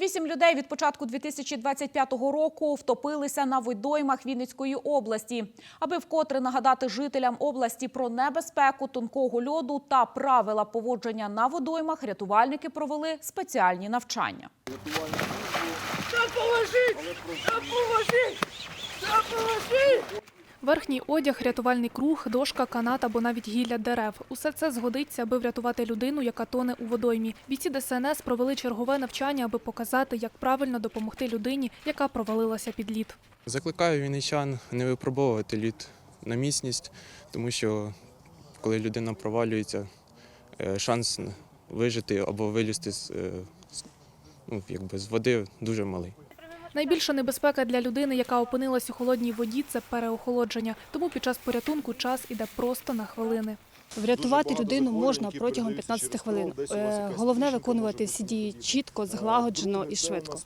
Вісім людей від початку 2025 року втопилися на водоймах Вінницької області. Аби вкотре нагадати жителям області про небезпеку тонкого льоду та правила поводження на водоймах, рятувальники провели спеціальні навчання. Верхній одяг, рятувальний круг, дошка, канат або навіть гілля дерев. Усе це згодиться, аби врятувати людину, яка тоне у водоймі. Бійці ДСНС провели чергове навчання, аби показати, як правильно допомогти людині, яка провалилася під лід. Закликаю вінничан не випробовувати лід на міцність, тому що коли людина провалюється, е, шанс вижити або вилізти е, з- ну, якби з води дуже малий. Найбільша небезпека для людини, яка опинилась у холодній воді, це переохолодження. Тому під час порятунку час іде просто на хвилини. Врятувати людину можна протягом 15 хвилин. Е, Головне виконувати всі дії чітко, злагоджено і швидко.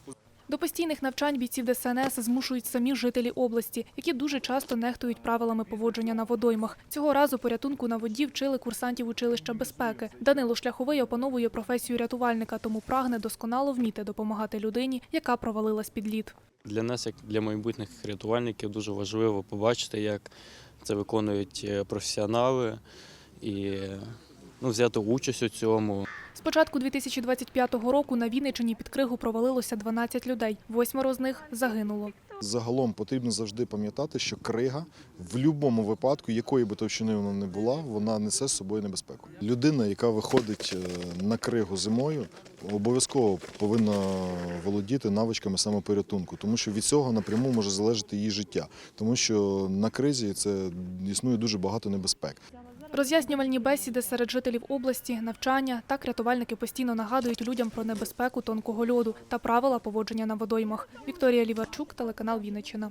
До постійних навчань бійців ДСНС змушують самі жителі області, які дуже часто нехтують правилами поводження на водоймах. Цього разу порятунку на воді вчили курсантів училища безпеки. Данило Шляховий опановує професію рятувальника, тому прагне досконало вміти допомагати людині, яка провалилась під лід. Для нас, як для майбутніх рятувальників, дуже важливо побачити, як це виконують е, професіонали і ну, взяти участь у цьому. З початку 2025 року на Вінниччині під кригу провалилося 12 людей. Восьмеро з них загинуло. Загалом потрібно завжди пам'ятати, що крига в будь-якому випадку, якої би товщини вона не була, вона несе з собою небезпеку. Людина, яка виходить е, на кригу зимою, обов'язково повинна володіти навичками самопорятунку, тому що від цього напряму може залежати її життя, тому що на кризі це існує дуже багато небезпек. Роз'яснювальні бесіди серед жителів області, навчання. Так рятувальники постійно нагадують людям про небезпеку тонкого льоду та правила поводження на водоймах. Вікторія Ліварчук, телеканал Вінниччина.